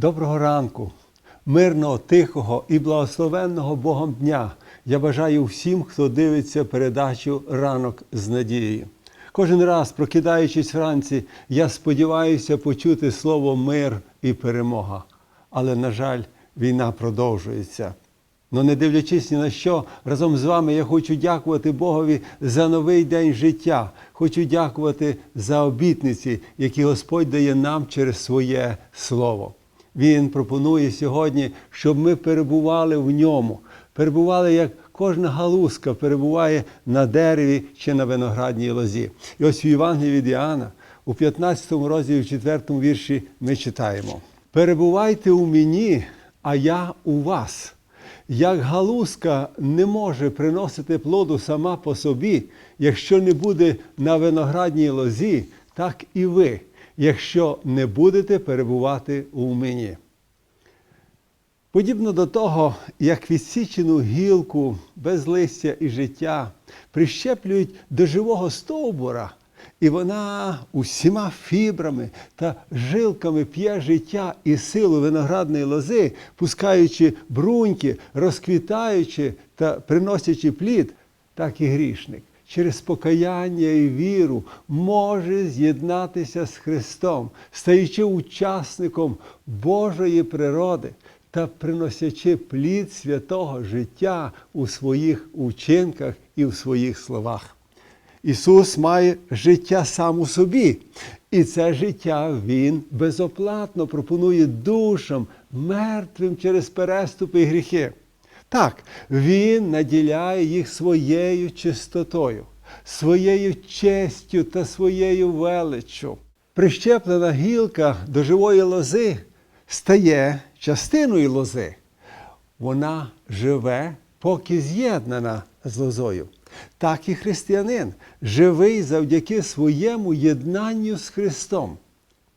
Доброго ранку, мирного, тихого і благословенного Богом дня. Я бажаю всім, хто дивиться передачу Ранок з надією. Кожен раз, прокидаючись вранці, я сподіваюся почути слово мир і перемога. Але, на жаль, війна продовжується. Но не дивлячись ні на що, разом з вами я хочу дякувати Богові за новий день життя. Хочу дякувати за обітниці, які Господь дає нам через своє слово. Він пропонує сьогодні, щоб ми перебували в ньому, перебували як кожна галузка перебуває на дереві чи на виноградній лозі. І ось в Євангелії від Іоанна, у 15 розділі, в 4 вірші ми читаємо: Перебувайте у мені, а я у вас. Як галузка не може приносити плоду сама по собі, якщо не буде на виноградній лозі, так і ви, якщо не будете перебувати у мені. Подібно до того, як відсічену гілку без листя і життя прищеплюють до живого стовбура, і вона усіма фібрами та жилками п'є життя і силу виноградної лози, пускаючи бруньки, розквітаючи та приносячи плід, так і грішник через покаяння і віру може з'єднатися з Христом, стаючи учасником Божої природи та приносячи плід святого життя у своїх учинках і в своїх словах. Ісус має життя сам у собі, і це життя Він безоплатно пропонує душам, мертвим через переступи і гріхи. Так, Він наділяє їх своєю чистотою, своєю честю та своєю величчю. Прищеплена гілка до живої лози стає частиною лози. Вона живе, поки з'єднана з лозою. Так і християнин живий завдяки своєму єднанню з Христом.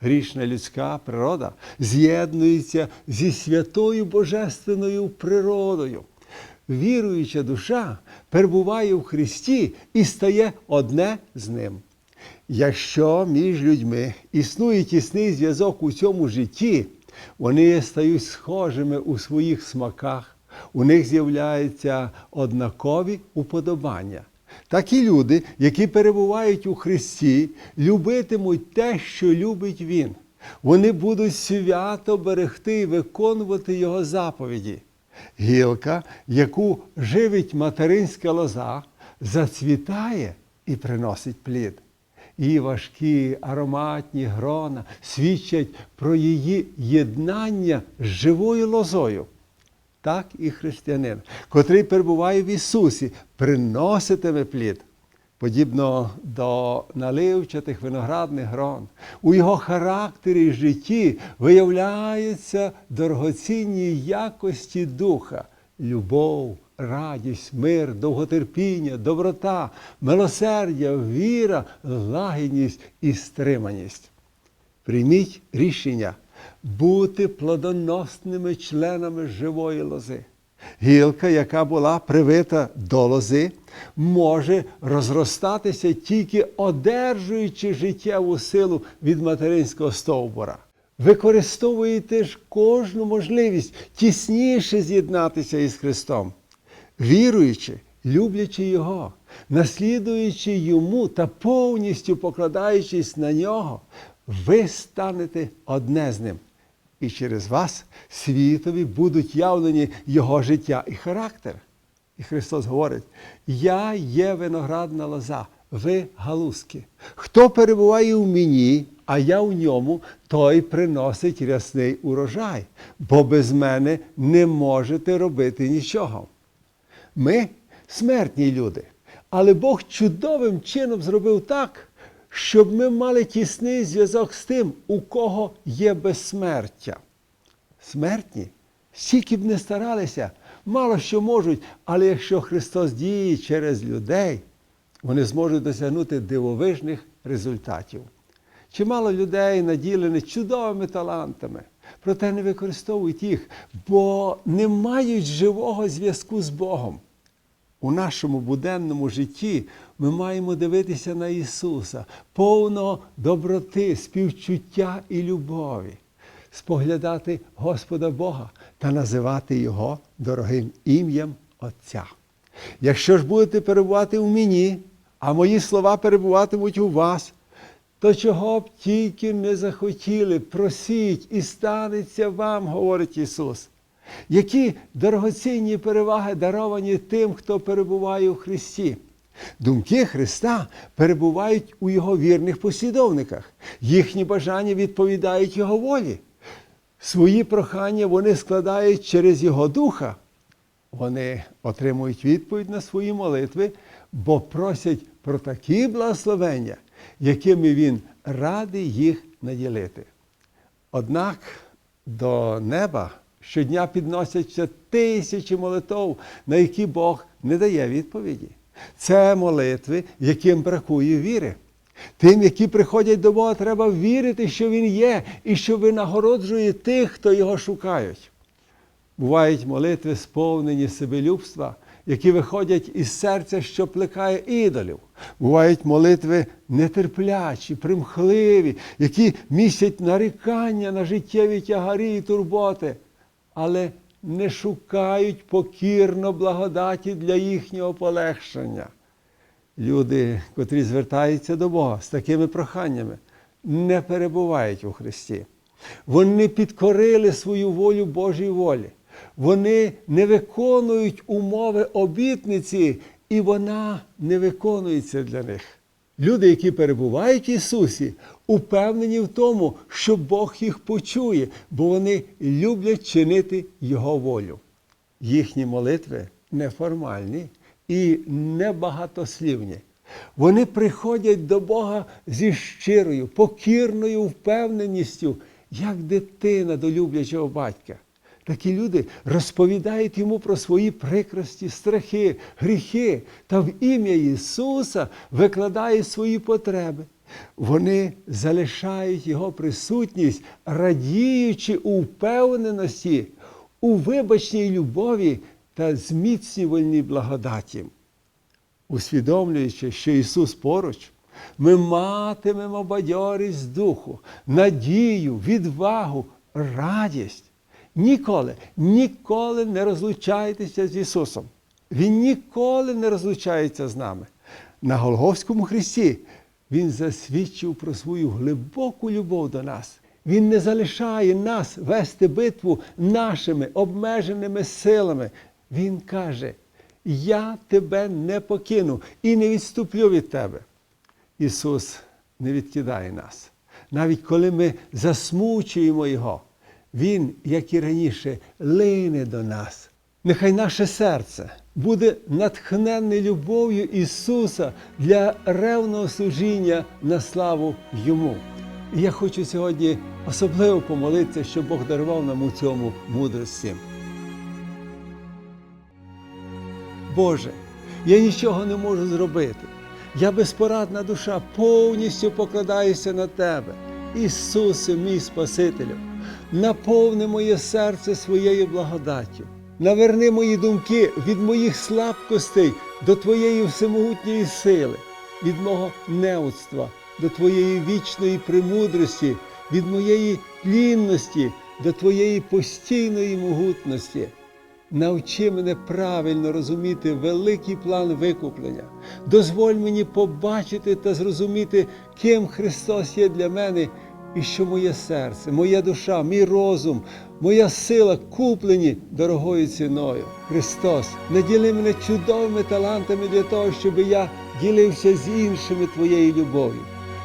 Грішна людська природа з'єднується зі святою Божественною природою. Віруюча душа перебуває в Христі і стає одне з ним. Якщо між людьми існує тісний зв'язок у цьому житті, вони стають схожими у своїх смаках, у них з'являються однакові уподобання. Такі люди, які перебувають у Христі, любитимуть те, що любить Він. Вони будуть свято берегти і виконувати Його заповіді. Гілка, яку живить материнська лоза, зацвітає і приносить плід. Її важкі ароматні грона свідчать про її єднання з живою лозою. Так і християнин, котрий перебуває в Ісусі, приноситиме плід, подібно до наливчатих виноградних грон. У його характері і житті виявляються дорогоцінні якості духа, любов, радість, мир, довготерпіння, доброта, милосердя, віра, лагідність і стриманість. Прийміть рішення бути плодоносними членами живої лози. Гілка, яка була привита до лози, може розростатися тільки одержуючи життєву силу від материнського стовбура. Використовуєте ж кожну можливість тісніше з'єднатися із Христом, віруючи, люблячи Його, наслідуючи Йому та повністю покладаючись на нього, ви станете одне з ним. І через вас світові будуть явлені Його життя і характер. І Христос говорить: Я є виноградна лоза, ви галузки. Хто перебуває у мені, а я у ньому, той приносить рясний урожай, бо без мене не можете робити нічого. Ми смертні люди, але Бог чудовим чином зробив так, щоб ми мали тісний зв'язок з тим, у кого є безсмертя. Смертні, скільки б не старалися, мало що можуть, але якщо Христос діє через людей, вони зможуть досягнути дивовижних результатів. Чимало людей наділені чудовими талантами, проте не використовують їх, бо не мають живого зв'язку з Богом. У нашому буденному житті ми маємо дивитися на Ісуса, повного доброти, співчуття і любові. споглядати Господа Бога та називати Його дорогим ім'ям Отця. Якщо ж будете перебувати у мені, а мої слова перебуватимуть у вас, то чого б тільки не захотіли, просіть і станеться вам, говорить Ісус. Які дорогоцінні переваги даровані тим, хто перебуває у Христі. Думки Христа перебувають у Його вірних послідовниках. Їхні бажання відповідають Його волі. Свої прохання вони складають через Його Духа. Вони отримують відповідь на свої молитви, бо просять про такі благословення, якими він радий їх наділити. Однак до неба щодня підносяться тисячі молитов, на які Бог не дає відповіді. Це молитви, яким бракує віри. Тим, які приходять до Бога, треба вірити, що Він є, і що винагороджує тих, хто його шукають. Бувають молитви, сповнені себелюбства, які виходять із серця, що плекає ідолів. Бувають молитви нетерплячі, примхливі, які містять нарікання на життєві тягарі і турботи, але не шукають покірно благодаті для їхнього полегшення. Люди, котрі звертаються до Бога з такими проханнями, не перебувають у Христі. Вони підкорили свою волю Божій волі. Вони не виконують умови обітниці, і вона не виконується для них. Люди, які перебувають в Ісусі, упевнені в тому, що Бог їх почує, бо вони люблять чинити Його волю. Їхні молитви неформальні і небагатослівні. Вони приходять до Бога зі щирою, покірною впевненістю, як дитина до люблячого батька. Такі люди розповідають йому про свої прикрості, страхи, гріхи та в ім'я Ісуса викладають свої потреби. Вони залишають Його присутність, радіючи у впевненості, у вибачній любові та зміцнювальній благодаті. Усвідомлюючи, що Ісус поруч, ми матимемо бадьорість духу, надію, відвагу, радість. Ніколи, ніколи не розлучайтеся з Ісусом. Він ніколи не розлучається з нами. На Голговському Христі Він засвідчив про свою глибоку любов до нас. Він не залишає нас вести битву нашими обмеженими силами. Він каже: Я тебе не покину і не відступлю від тебе. Ісус не відкидає нас. Навіть коли ми засмучуємо Його, Він, як і раніше, лине до нас. Нехай наше серце буде натхненне любов'ю Ісуса для ревного служіння на славу Йому. І я хочу сьогодні особливо помолитися, щоб Бог дарував нам у цьому мудрості. Боже, я нічого не можу зробити. Я безпорадна душа, повністю покладаюся на Тебе. Ісусе, мій Спасителю, наповни моє серце своєю благодаттю. Наверни мої думки від моїх слабкостей до Твоєї всемогутньої сили, від мого неудства до Твоєї вічної премудрості, від моєї тлінності до Твоєї постійної могутності. Навчи мене правильно розуміти великий план викуплення. Дозволь мені побачити та зрозуміти, ким Христос є для мене, і що моє серце, моя душа, мій розум, моя сила куплені дорогою ціною. Христос, наділи мене чудовими талантами для того, щоб я ділився з іншими Твоєю любов'ю.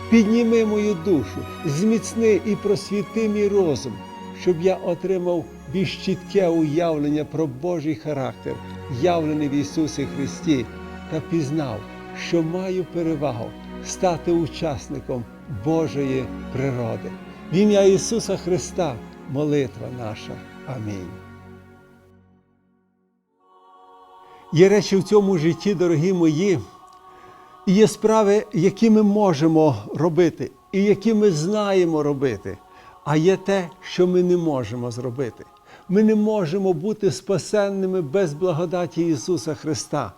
Підніми мою душу, зміцни і просвіти мій розум, щоб я отримав більш чітке уявлення про Божий характер, явлений в Ісусі Христі, та пізнав, що маю перевагу стати учасником Божої природи. В ім'я Ісуса Христа молитва наша. Амінь. Є речі в цьому житті, дорогі мої, і є справи, які ми можемо робити, і які ми знаємо робити, а є те, що ми не можемо зробити. Ми не можемо бути спасенними без благодаті Ісуса Христа.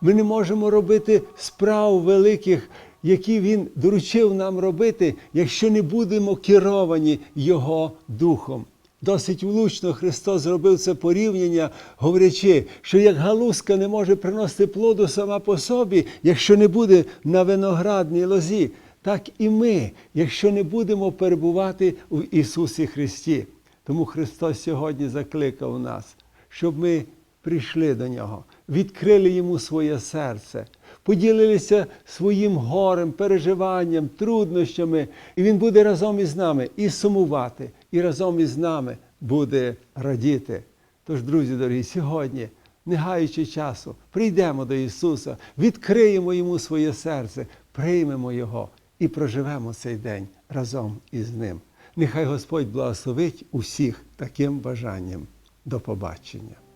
Ми не можемо робити справ великих, які Він доручив нам робити, якщо не будемо керовані Його Духом. Досить влучно Христос зробив це порівняння, говорячи, що як галузка не може приносити плоду сама по собі, якщо не буде на виноградній лозі, так і ми, якщо не будемо перебувати в Ісусі Христі. Тому Христос сьогодні закликав нас, щоб ми прийшли до Нього, відкрили Йому своє серце, поділилися своїм горем, переживанням, труднощами, і Він буде разом із нами і сумувати, і разом із нами буде радіти. Тож, друзі дорогі, сьогодні, не гаючи часу, прийдемо до Ісуса, відкриємо Йому своє серце, приймемо Його і проживемо цей день разом із Ним. Нехай Господь благословить усіх таким бажанням. До побачення.